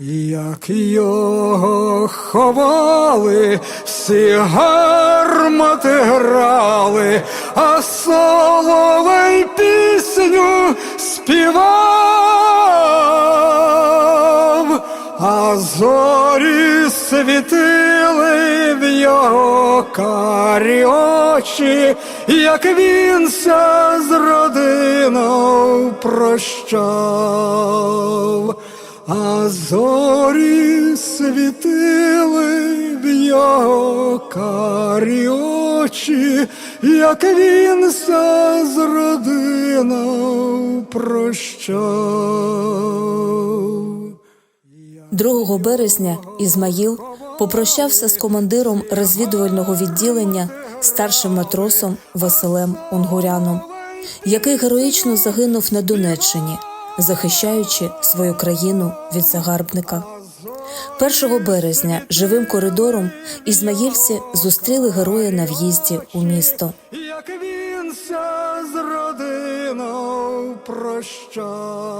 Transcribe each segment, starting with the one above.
Як його ховали, всі гармати грали, а соловей пісню співав, а зорі світили в його карі очі, як він ся з родиною прощав. А зорі світили в його карі очі, як він ся з родиною прощав. 2 березня Ізмаїл попрощався з командиром розвідувального відділення старшим матросом Василем Унгуряном, який героїчно загинув на Донеччині, захищаючи свою країну від загарбника. 1 березня живим коридором ізмаїльці зустріли героя на в'їзді у місто. Як він з родиною прощав.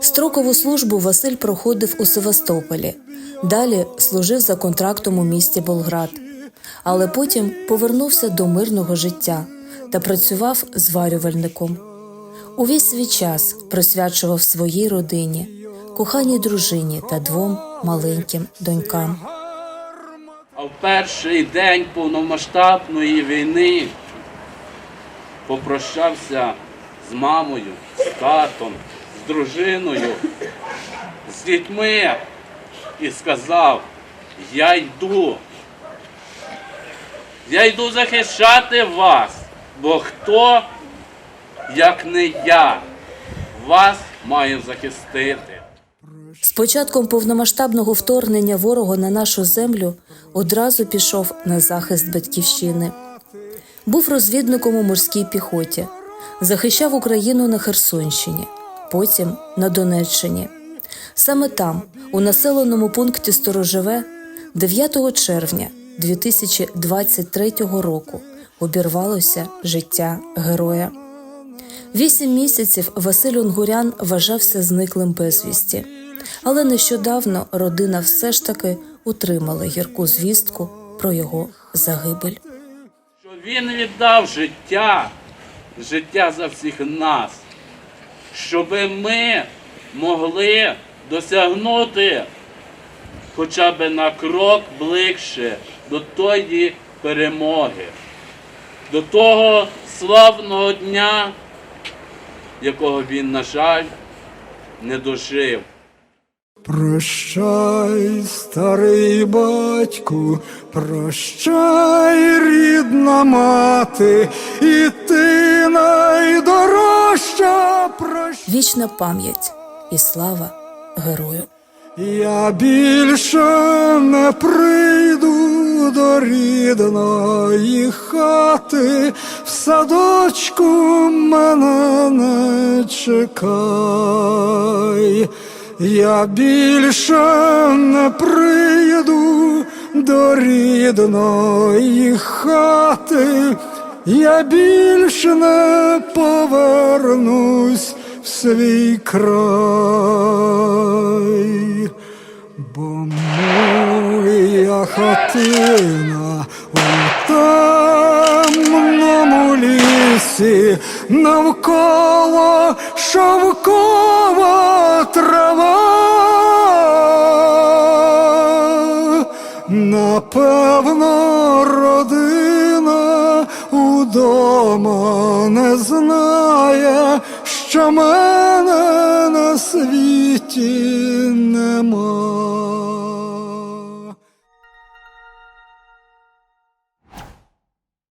Строкову службу Василь проходив у Севастополі. Далі служив за контрактом у місті Болград, але потім повернувся до мирного життя та працював зварювальником. Увесь свій час присвячував своїй родині, коханій дружині та двом маленьким донькам. А в перший день повномасштабної війни попрощався з мамою, з татом, з дружиною, з дітьми і сказав: Я йду. Я йду захищати вас, бо хто, як не я, вас має захистити. З початком повномасштабного вторгнення ворога на нашу землю одразу пішов на захист батьківщини. Був розвідником у морській піхоті, захищав Україну на Херсонщині, потім на Донеччині. Саме там, у населеному пункті Сторожеве, 9 червня 2023 року обірвалося життя героя. Вісім місяців Василь Унгурян вважався зниклим безвісті, але нещодавно родина все ж таки утримала гірку звістку про його загибель. що він віддав життя, життя за всіх нас, щоб ми могли досягнути хоча б на крок ближче до тої перемоги, до того славного дня, якого він, на жаль, не дожив. Прощай, старий батьку, прощай, рідна мати, і ти найдорожча прощай. Вічна пам'ять і слава герою. Я більше не прийду до рідної хати, садочку мене не чекай. Я більше не прийду до рідної хати, я більше не повернусь в свій край, хатина у темному лісі, навколо шовкова трава. Напевно, родина удома не знає, що мене на світі немає.